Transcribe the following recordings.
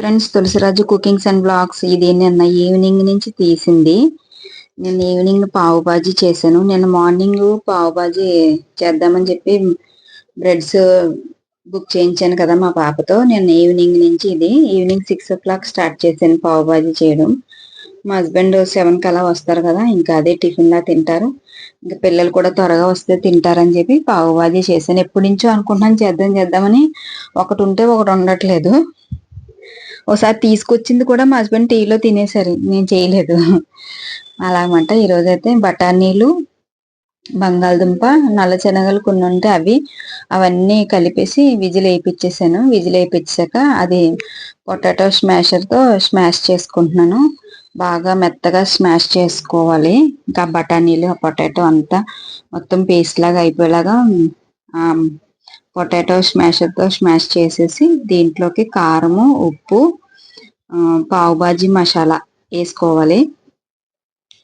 Friends Tulasiraju cookings and blogs ఇది నిన్న evening నుంచి తీసింది. నేను ఈవినింగ్ పావు బాజీ చేశాను. నేను మార్నింగ్ పావు బాజీ చేద్దామని చెప్పి బ్రెడ్స్ బుక్ చేయించాను కదా మా పాపతో. నిన్న ఈవినింగ్ నుంచి ఇది. Evening six o'clock start చేశాను పావు బాజీ చేయడం. మా హస్బెండ్ సెవెన్ కలా వస్తారు కదా ఇంకా అదే టిఫిన్లా తింటారు. ఇంకా పిల్లలు కూడా త్వరగా వస్తే తింటారని చెప్పి పావు బాజీ చేశాను. ఎప్పటి నుంచో అనుకుంటున్నాను చేద్దాం చేద్దామని. ఒకటి ఉంటే ఒకటి ఉండట్లేదు. ఒకసారి తీసుకొచ్చింది కూడా మా హస్బెండ్ టీలో తినేసారు నేను చేయలేదు. అలాగమాట ఈరోజు అయితే బఠానీలు బంగాళదుంప నల్ల శనగలు కొన్ని ఉంటే అవి అవన్నీ కలిపేసి విజిల్ వేయించేసాను విజిల్ వేయించాక అది పొటాటో స్మాషర్తో స్మాష్ చేసుకుంటున్నాను. బాగా మెత్తగా స్మాష్ చేసుకోవాలి. ఇంకా బఠానీలు ఆ పొటాటో అంతా మొత్తం పేస్ట్ లాగా అయిపోయేలాగా పొటాటో స్మాషర్తో స్మాష్ చేసేసి దీంట్లోకి కారము ఉప్పు పావుబాజీ మసాలా వేసుకోవాలి.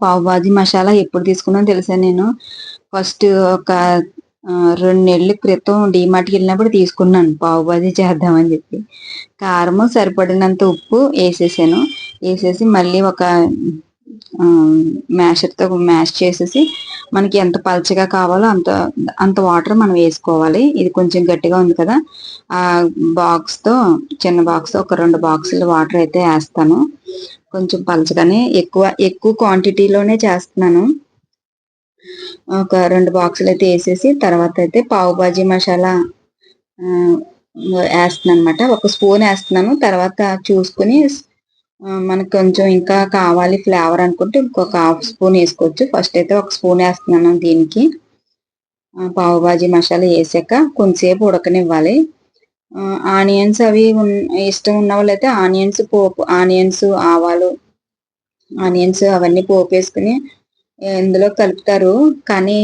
పావుబాజీ మసాలా ఎప్పుడు తీసుకున్నా తెలుసా నేను? ఫస్ట్ ఒక రెండు నెలల క్రితం డిమార్ట్కి వెళ్ళినప్పుడు తీసుకున్నాను. పావుబాజీ చేద్దామని చెప్పి. కారము సరిపడినంత ఉప్పు వేసేసాను. వేసేసి మళ్ళీ ఒక మ్యాషర్తో మ్యాష్ చేసేసి మనకి ఎంత పలచగా కావాలో అంత అంత వాటర్ మనం వేసుకోవాలి. ఇది కొంచెం గట్టిగా ఉంది కదా. ఆ బాక్స్తో చిన్న బాక్స్ ఒక రెండు బాక్సులు వాటర్ అయితే వేస్తాను. కొంచెం పలచగానే ఎక్కువ ఎక్కువ క్వాంటిటీలోనే చేస్తున్నాను. ఒక రెండు బాక్సులు అయితే వేసేసి తర్వాత అయితే పావు బాజీ మసాలా వేస్తున్నాను అనమాట ఒక స్పూన్ వేస్తున్నాను. తర్వాత చూసుకుని మనకు కొంచెం ఇంకా కావాలి ఫ్లేవర్ అనుకుంటే ఇంకొక హాఫ్ స్పూన్ వేసుకోవచ్చు. ఫస్ట్ అయితే ఒక స్పూన్ వేస్తున్నాను దీనికి. పావు భాజీ మసాలా వేసాక కొంతసేపు ఉడకనివ్వాలి. ఆనియన్స్ అవి ఇష్టం ఉన్న వాళ్ళైతే ఆనియన్స్ పోపు ఆనియన్స్ ఆవాలు ఆనియన్స్ అవన్నీ పోపు వేసుకుని ఇందులో కలుపుతారు. కానీ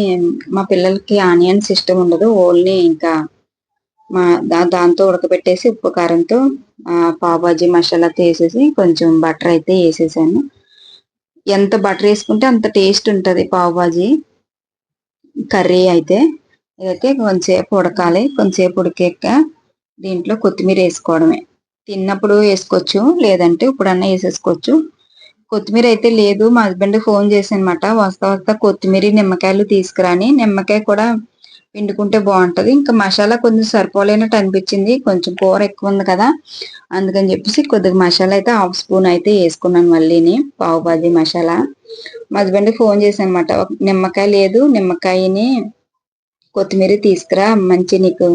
మా పిల్లలకి ఆనియన్స్ ఇష్టం ఉండదు. ఓన్లీ ఇంకా మా దాంతో ఉడకబెట్టేసి ఉప్పు కారంతో పావుబాజీ మసాలా తీసేసి కొంచెం బటర్ అయితే వేసేసాను. ఎంత బటర్ వేసుకుంటే అంత టేస్ట్ ఉంటుంది పావుబాజీ. కర్రీ అయితే ఇదైతే కొంచెంసేపు ఉడకాలి కొంచెంసేపు ఉడికాక దీంట్లో కొత్తిమీర వేసుకోవడమే. తిన్నప్పుడు వేసుకోవచ్చు లేదంటే ఇప్పుడన్నా వేసేసుకోవచ్చు. కొత్తిమీర అయితే లేదు మా హస్బెండ్ ఫోన్ చేసి అనమాట వస్తా వస్తా కొత్తిమీర నిమ్మకాయలు తీసుకురాని. నిమ్మకాయ కూడా పిండుకుంటే బాగుంటుంది. ఇంకా మసాలా కొంచెం సరిపోలేనట్టు అనిపించింది. కొంచెం కూర ఎక్కువ ఉంది కదా. అందుకని చెప్పేసి కొద్దిగా మసాలా అయితే హాఫ్ స్పూన్ అయితే వేసుకున్నాను మళ్ళీని. పావు బాజీ మసాలా. మా హస్బెండ్కి ఫోన్ చేశాను అనమాట నిమ్మకాయ లేదు. నిమ్మకాయని కొత్తిమీర తీసుకురా. మంచి నీకు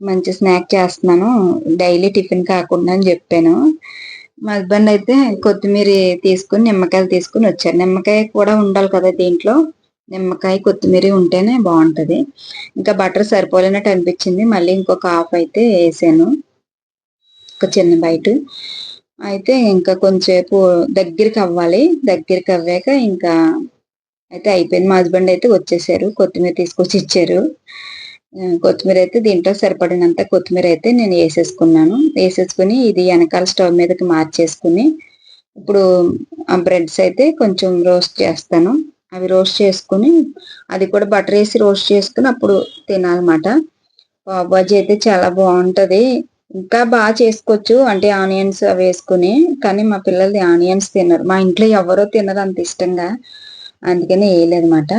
మంచి స్నాక్ చేస్తున్నాను. డైలీ టిఫిన్ కాకుండా అని చెప్పాను. మా హస్బెండ్ అయితే కొత్తిమీర తీసుకుని నిమ్మకాయలు తీసుకుని వచ్చారు. నిమ్మకాయ కూడా ఉండాలి కదా దీంట్లో. నిమ్మకాయ కొత్తిమీర ఉంటేనే బాగుంటుంది. ఇంకా బటర్ సరిపోలేనట్టు అనిపించింది. మళ్ళీ ఇంకొక హాఫ్ అయితే వేసాను. ఒక చిన్న బయట అయితే ఇంకా కొంచెంసేపు దగ్గరికి అవ్వాలి. దగ్గరికి అవ్వాక ఇంకా అయితే అయిపోయింది. మా హస్బెండ్ అయితే వచ్చేసారు. కొత్తిమీర తీసుకొచ్చి ఇచ్చారు. కొత్తిమీర అయితే దీంట్లో సరిపడినంత కొత్తిమీర అయితే నేను వేసేసుకున్నాను. వేసేసుకుని ఇది వెనకాల స్టవ్ మీదకి మార్చేసుకుని ఇప్పుడు ఆ బ్రెడ్స్ అయితే కొంచెం రోస్ట్ చేస్తాను. అవి రోస్ట్ చేసుకుని అది కూడా బటర్ వేసి రోస్ట్ చేసుకుని అప్పుడు తినాలన్నమాట. బాబాజీ అయితే చాలా బాగుంటుంది. ఇంకా బాగా చేసుకోవచ్చు. అంటే ఆనియన్స్ అవి వేసుకుని కానీ మా పిల్లలు ఆనియన్స్ తినరు. మా ఇంట్లో ఎవరో తినరు అంత ఇష్టంగా. అందుకని వేయలేదన్నమాట.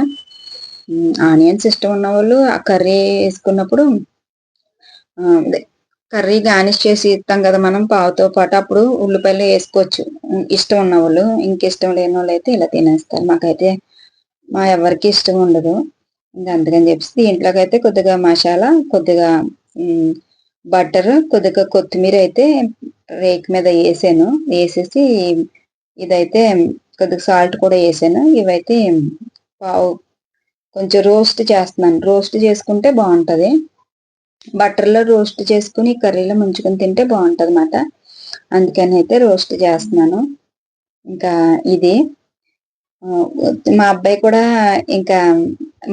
ఆనియన్స్ ఇష్టం ఉన్న వాళ్ళు ఆ కర్రీ వేసుకున్నప్పుడు కర్రీ గార్నిష్ చేసి ఇస్తాం కదా మనం పావుతో పాటు అప్పుడు ఉల్లిపాయలు వేసుకోవచ్చు. ఇష్టం ఉన్న వాళ్ళు ఇంకిష్టం లేని వాళ్ళు అయితే ఇలా తినేస్తారు. మాకైతే మా ఎవరికి ఇష్టం ఉండదు. ఇంకా అందుకని చెప్పేసి దీంట్లోకి అయితే కొద్దిగా మసాలా కొద్దిగా బటర్ కొద్దిగా కొత్తిమీర అయితే రేక్ మీద వేసాను. వేసేసి ఇదైతే కొద్దిగా సాల్ట్ కూడా వేసాను. ఇవైతే పావు కొంచెం రోస్ట్ చేస్తున్నాను. రోస్ట్ చేసుకుంటే బాగుంటుంది. బటర్లో రోస్ట్ చేసుకుని కర్రీలో ముంచుకొని తింటే బాగుంటుంది అన్నమాట అందుకని అయితే రోస్ట్ చేస్తున్నాను. ఇంకా ఇది. మా అబ్బాయి కూడా ఇంకా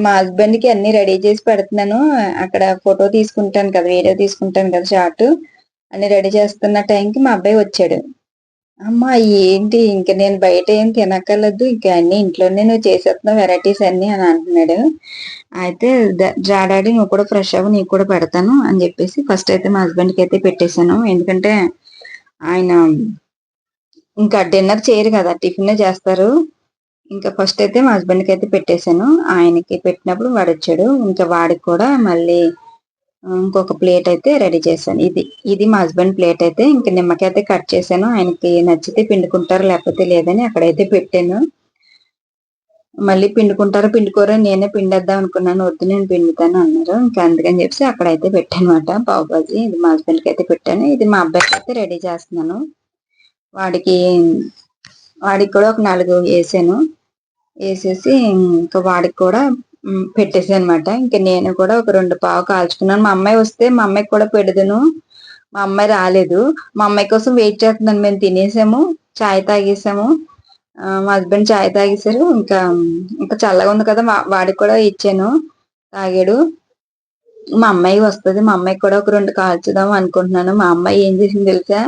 మా హస్బెండ్కి అన్ని రెడీ చేసి పెడుతున్నాను. అక్కడ ఫోటో తీసుకుంటాను కదా వీడియో తీసుకుంటాను కదా షార్ట్ అన్ని రెడీ చేస్తున్న టైంకి మా అబ్బాయి వచ్చాడు. అమ్మా ఏంటి ఇంక నేను బయట ఏం తినక్కర్లేదు ఇంకా అన్ని ఇంట్లోనే నువ్వు చేసేస్తున్నావు వెరైటీస్ అన్ని అని అంటున్నాడు. అయితే జాడాడి నువ్వు కూడా ఫ్రెష్ అవ్వు నీకు కూడా పెడతాను అని చెప్పేసి ఫస్ట్ అయితే మా హస్బెండ్కి అయితే పెట్టేశాను. ఎందుకంటే ఆయన ఇంకా డిన్నర్ చేయరు కదా టిఫిన్ చేస్తారు. ఇంకా ఫస్ట్ అయితే మా హస్బెండ్కి అయితే పెట్టేశాను. ఆయనకి పెట్టినప్పుడు వాడు వచ్చాడు ఇంకా వాడికి కూడా మళ్ళీ ఇంకొక ప్లేట్ అయితే రెడీ చేశాను. ఇది ఇది మా హస్బెండ్ ప్లేట్ అయితే. ఇంకా నిమ్మకాయ అయితే కట్ చేశాను. ఆయనకి నచ్చితే పిండుకుంటారు లేకపోతే లేదని అక్కడైతే పెట్టాను. మళ్ళీ పిండుకుంటారు పిండుకోరో నేనే పిండేద్దాం అనుకున్నాను. వద్దు నేను పిండుతాను అన్నారు. ఇంకా అందుకని చెప్పి అక్కడైతే పెట్టాను అనమాట పావుబాజీ ఇది మా హస్బెండ్కి అయితే పెట్టాను. ఇది మా అబ్బాయికి అయితే రెడీ చేస్తున్నాను. వాడికి వాడికి కూడా ఒక నాలుగు వేసాను. వేసేసి ఇంకా వాడికి కూడా పెట్టేసాను అనమాట ఇంకా నేను కూడా ఒక రెండు పావు కాల్చుకున్నాను. మా అమ్మాయి వస్తే మా అమ్మాయికి కూడా పెడదును. మా అమ్మాయి రాలేదు. మా అమ్మాయి కోసం వెయిట్ చేస్తున్నాను. మేము తినేసాము చాయ్ తాగేసాము. మా హస్బెండ్ చాయ్ తాగేశారు. ఇంకా ఇంకా చల్లగా ఉంది కదా వాడికి కూడా ఇచ్చాను. తాగాడు. మా అమ్మాయి వస్తుంది. మా అమ్మాయికి కూడా ఒక రెండు కాల్చుదాం అనుకుంటున్నాను. మా అమ్మాయి ఏం చేసింది తెలుసా?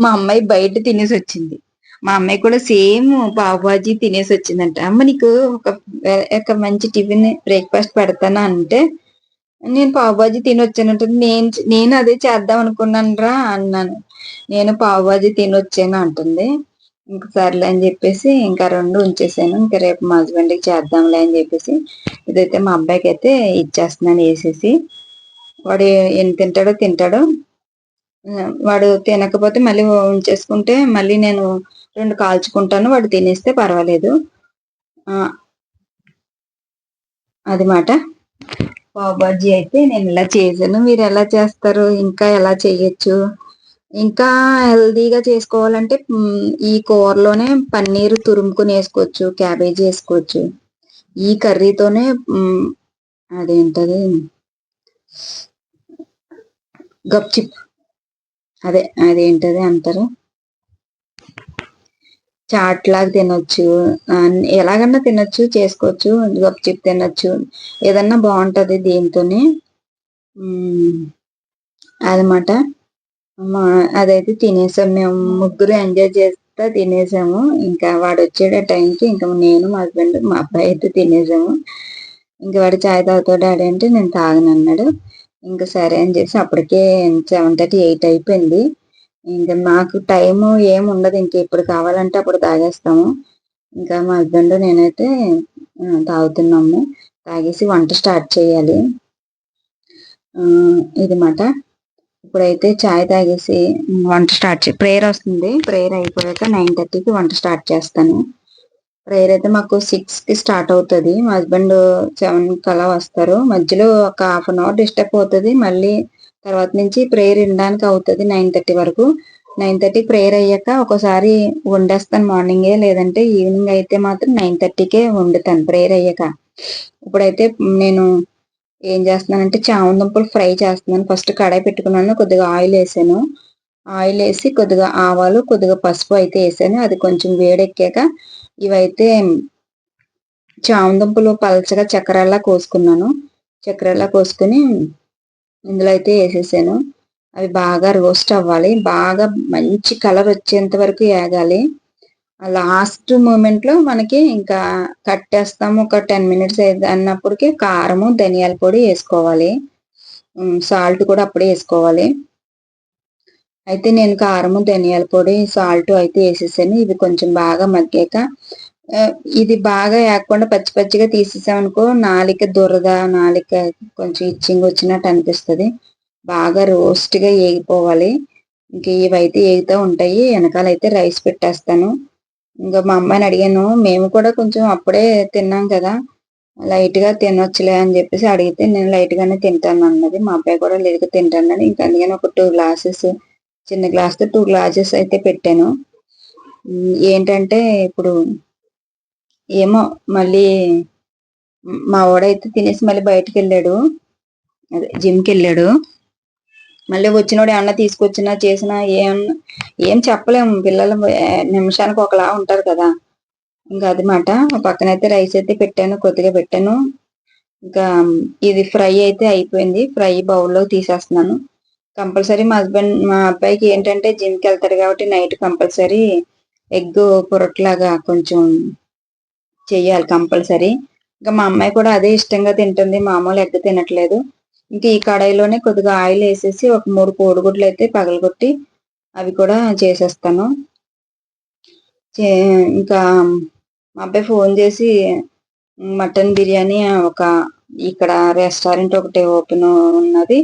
మా అమ్మాయి బయట తినేసి వచ్చింది. మా అమ్మాయి కూడా సేమ్ పావుబాజీ తినేసి వచ్చిందంట. అమ్మ నీకు ఒక ఒక మంచి టిఫిన్ బ్రేక్ఫాస్ట్ పెడతానా అంటే నేను పావుబాజీ తినొచ్చానంట నేను నేను అదే చేద్దాం అనుకున్నాను రా అన్నాను. నేను పావుబాజీ తినొచ్చాను అంటుంది. ఇంకా సర్లే అని చెప్పేసి ఇంకా రెండు ఉంచేసాను. ఇంకా రేపు మా హస్బెండ్కి చేద్దాంలే అని చెప్పేసి ఇదైతే మా అబ్బాయికి అయితే ఇచ్చేస్తున్నాను వేసేసి. వాడు ఎన్ని తింటాడో తింటాడో. వాడు తినకపోతే మళ్ళీ ఉంచేసుకుంటే మళ్ళీ నేను రెండు కాల్చుకుంటాను వాడు తినేస్తే పర్వాలేదు. అది మాట పావుబాజీ అయితే నేను ఇలా చేశాను. మీరు ఎలా చేస్తారు? ఇంకా ఎలా చేయొచ్చు? ఇంకా హెల్దీగా చేసుకోవాలంటే ఈ కూరలోనే పన్నీర్ తురుముకుని వేసుకోవచ్చు క్యాబేజీ వేసుకోవచ్చు. ఈ కర్రీతోనే అదేంటది? గప్చిప్. అదే అదేంటది అంటారు? చాట్ లాగా తినొచ్చు ఎలాగన్నా తినొచ్చు చేసుకోవచ్చు గప్చిప్ తినొచ్చు ఏదన్నా బాగుంటది దీంతోనే. అదనమాట. అదైతే తినేసాం మేము ముగ్గురు ఎంజాయ్ చేస్తా తినేసాము. ఇంకా వాడు వచ్చే టైంకి ఇంకా నేను మా హస్బెండ్ మా అబ్బాయి అయితే తినేసాము. ఇంకా వాడు చాయ్ తాగుతాడు డాడీ అంటే నేను తాగనన్నాడు. ఇంకా సరే అని చెప్పి అప్పటికే సెవెన్ థర్టీ ఎయిట్ అయిపోయింది. ఇంకా మాకు టైం ఏం ఉండదు. ఇంకా ఎప్పుడు కావాలంటే అప్పుడు తాగేస్తాము. ఇంకా మా హస్బెండ్ నేనైతే తాగుతున్నాము. తాగేసి వంట స్టార్ట్ చేయాలి. ఇది మాట ఇప్పుడైతే చాయ్ తాగేసి వంట స్టార్ట్ చే ప్రేయర్ వస్తుంది. ప్రేయర్ అయిపోయాక నైన్ థర్టీకి వంట స్టార్ట్ చేస్తాను. ప్రేయర్ అయితే మాకు సిక్స్కి స్టార్ట్ అవుతుంది. మా హస్బెండ్ సెవెన్ కలా వస్తారు. మధ్యలో ఒక హాఫ్ అన్ అవర్ డిస్టర్బ్ అవుతుంది. మళ్ళీ తర్వాత నుంచి ప్రేయర్ వినడానికి అవుతుంది నైన్ థర్టీ వరకు. నైన్ థర్టీ ప్రేయర్ అయ్యాక ఒకసారి వండేస్తాను మార్నింగే లేదంటే ఈవినింగ్ అయితే మాత్రం నైన్ థర్టీకే వండుతాను ప్రేయర్ అయ్యాక. ఇప్పుడైతే నేను ఏం చేస్తున్నానంటే చామదుంపలు ఫ్రై చేస్తున్నాను. ఫస్ట్ కడాయి పెట్టుకున్నాను కొద్దిగా ఆయిల్ వేసాను. ఆయిల్ వేసి కొద్దిగా ఆవాలు కొద్దిగా పసుపు అయితే వేసాను. అది కొంచెం వేడెక్కాక ఇవైతే చామదుంపలు పలచగా చక్కెరలా కోసుకున్నాను. చక్కెరలా కోసుకుని ఇందులో అయితే వేసేసాను. అవి బాగా రోస్ట్ అవ్వాలి. బాగా మంచి కలర్ వచ్చేంత వరకు వేగాలి. లాస్ట్ మూమెంట్లో మనకి ఇంకా కట్టేస్తాము. ఒక టెన్ మినిట్స్ అన్నప్పటికీ కారము ధనియాల పొడి వేసుకోవాలి. సాల్ట్ కూడా అప్పుడే వేసుకోవాలి. అయితే నేను కారము ధనియాల పొడి సాల్ట్ అయితే వేసేసాను. ఇవి కొంచెం బాగా మగ్గాక ఇది బాగా వేయకుండా పచ్చి పచ్చిగా తీసేసామనుకో నాలిక దురద నాలిక కొంచెం ఇచ్చింగ్ వచ్చినట్టు అనిపిస్తుంది. బాగా రోస్ట్గా ఏగిపోవాలి. ఇంక ఇవైతే ఏగుతూ ఉంటాయి. వెనకాల అయితే రైస్ పెట్టేస్తాను. ఇంకా మా అమ్మాయిని అడిగాను మేము కూడా కొంచెం అప్పుడే తిన్నాం కదా లైట్గా తినొచ్చులే అని చెప్పేసి అడిగితే నేను లైట్గానే తింటాను అన్నది. మా అబ్బాయి కూడా లేదుగా తింటానని ఇంకా అందుకని ఒక టూ గ్లాసెస్ చిన్న గ్లాస్తో టూ గ్లాసెస్ అయితే పెట్టాను. ఏంటంటే ఇప్పుడు ఏమో మళ్ళీ మా వాడైతే తినేసి మళ్ళీ బయటకు వెళ్ళాడు అదే జిమ్కి వెళ్ళాడు మళ్ళీ వచ్చినోడు ఏమన్నా తీసుకొచ్చినా చేసినా ఏం ఏం చెప్పలేము. పిల్లలు నిమిషానికి ఒకలా ఉంటారు కదా. ఇంకా అది మాట. పక్కనైతే రైస్ అయితే పెట్టాను కొద్దిగా పెట్టాను. ఇంకా ఇది ఫ్రై అయితే అయిపోయింది. ఫ్రై బౌల్లో తీసేస్తున్నాను. కంపల్సరీ మా హస్బెండ్ మా అబ్బాయికి ఏంటంటే జిమ్కి వెళ్తాడు కాబట్టి నైట్ కంపల్సరీ ఎగ్ పొరట్లాగా కొంచెం చేయాలి కంపల్సరీ. ఇంకా మా అమ్మాయి కూడా అదే ఇష్టంగా తింటుంది. మామూలు ఎగ్ తినట్లేదు. ఇంకా ఈ కడాయిలోనే కొద్దిగా ఆయిల్ వేసేసి ఒక మూడు కోడిగుడ్లు అయితే పగలగొట్టి అవి కూడా చేసేస్తాను. ఇంకా మా అబ్బాయి ఫోన్ చేసి మటన్ బిర్యానీ ఒక ఇక్కడ రెస్టారెంట్ ఒకటి ఓపెన్ ఉన్నది.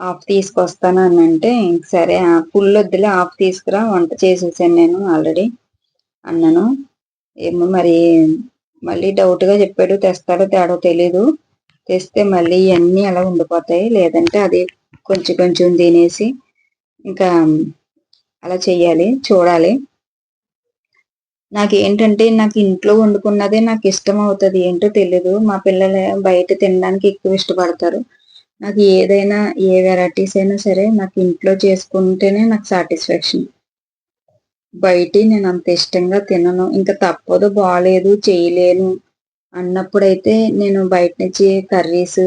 ఆఫ్ తీసుకొస్తాను అని అంటే సరే ఫుల్ వద్దులే ఆఫ్ తీసుకురా వంట చేసేసాను నేను ఆల్రెడీ అన్నాను. ఏమో మరి మళ్ళీ డౌట్గా చెప్పాడు తెస్తాడో తేడో తెలీదు. తెస్తే మళ్ళీ ఇవన్నీ అలా ఉండిపోతాయి. లేదంటే అది కొంచెం కొంచెం తినేసి ఇంకా అలా చెయ్యాలి చూడాలి. నాకు ఏంటంటే నాకు ఇంట్లో వండుకున్నదే నాకు ఇష్టం అవుతుంది ఏంటో తెలీదు. మా పిల్లలు బయట తినడానికి ఎక్కువ ఇష్టపడతారు. నాకు ఏదైనా ఏ వెరైటీస్ అయినా సరే నాకు ఇంట్లో చేసుకుంటేనే నాకు సాటిస్ఫాక్షన్. బయట నేను అంత ఇష్టంగా తినను. ఇంకా తప్పదు బాగాలేదు చేయలేను అన్నప్పుడైతే నేను బయట నుంచి కర్రీస్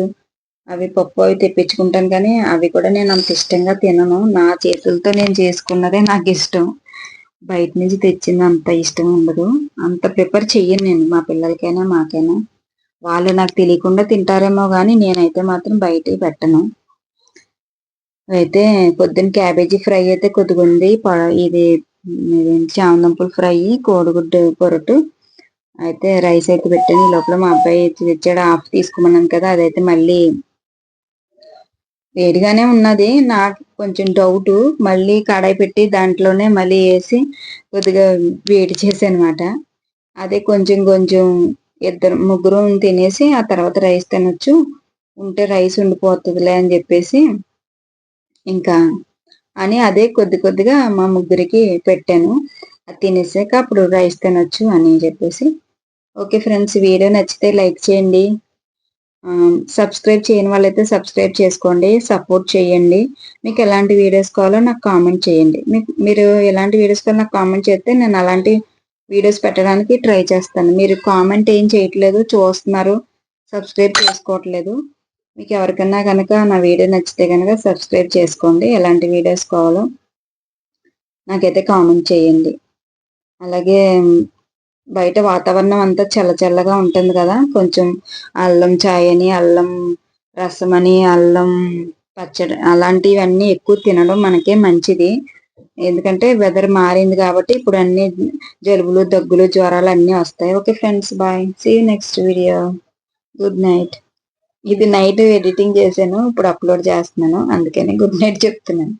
అవి పప్పు అవి తెప్పించుకుంటాను కానీ అవి కూడా నేను అంత ఇష్టంగా తినను. నా చేతులతో నేను చేసుకున్నదే నాకు ఇష్టం. బయట నుంచి తెచ్చింది అంత ఇష్టం ఉండదు. అంత ప్రిపేర్ చెయ్యను నేను మా పిల్లలకైనా మాకైనా. వాళ్ళు నాకు తెలియకుండా తింటారేమో కానీ నేనైతే మాత్రం బయట పెట్టను. అయితే పొద్దున్న క్యాబేజీ ఫ్రై అయితే కొద్దిగా ఉంది ఇది చామందుంపులు ఫ్రై కోడిగుడ్డు పొరటు అయితే రైస్ అయితే పెట్టాను. ఈ లోపల మా అబ్బాయి తెచ్చాడు ఆఫ్ తీసుకోమన్నాను కదా అదైతే మళ్ళీ వేడిగానే ఉన్నది. నాకు కొంచెం డౌట్. మళ్ళీ కడాయి పెట్టి దాంట్లోనే మళ్ళీ వేసి కొద్దిగా వేడి చేసానమాట అదే కొంచెం కొంచెం ఇద్దరు ముగ్గురు తినేసి ఆ తర్వాత రైస్ తినొచ్చు. ఉంటే రైస్ ఉండిపోతుందిలే అని చెప్పేసి ఇంకా అని అదే కొద్ది కొద్దిగా మా ముగ్గురికి పెట్టాను. అది తినేసాక అప్పుడు రైస్ తినొచ్చు అని చెప్పేసి. ఓకే ఫ్రెండ్స్ వీడియో నచ్చితే లైక్ చేయండి. సబ్స్క్రైబ్ చేయని వాళ్ళైతే సబ్స్క్రైబ్ చేసుకోండి సపోర్ట్ చేయండి. మీకు ఎలాంటి వీడియోస్ కావాలో నాకు కామెంట్ చేయండి. మీకు మీరు ఎలాంటి వీడియోస్ కావాలో నాకు కామెంట్ చేస్తే నేను అలాంటి వీడియోస్ పెట్టడానికి ట్రై చేస్తాను. మీరు కామెంట్ ఏం చేయట్లేదు చూస్తున్నారు సబ్స్క్రైబ్ చేసుకోవట్లేదు. మీకు ఎవరికన్నా కనుక నా వీడియో నచ్చితే కనుక సబ్స్క్రైబ్ చేసుకోండి. ఎలాంటి వీడియోస్ కావాలో నాకైతే కామెంట్ చేయండి. అలాగే బయట వాతావరణం అంతా చల్ల చల్లగా ఉంటుంది కదా. కొంచెం అల్లం చాయ్ అని అల్లం రసం అని అల్లం పచ్చడి అలాంటివన్నీ ఎక్కువ తినడం మనకే మంచిది. ఎందుకంటే వెదర్ మారింది కాబట్టి ఇప్పుడు అన్ని జలుబులు దగ్గులు జ్వరాలు అన్నీ వస్తాయి. Okay friends bye. See next video good night ఇది నైట్ ఎడిటింగ్ చేశాను ఇప్పుడు అప్లోడ్ చేస్తున్నాను అందుకని గుడ్ నైట్ చెప్తున్నాను.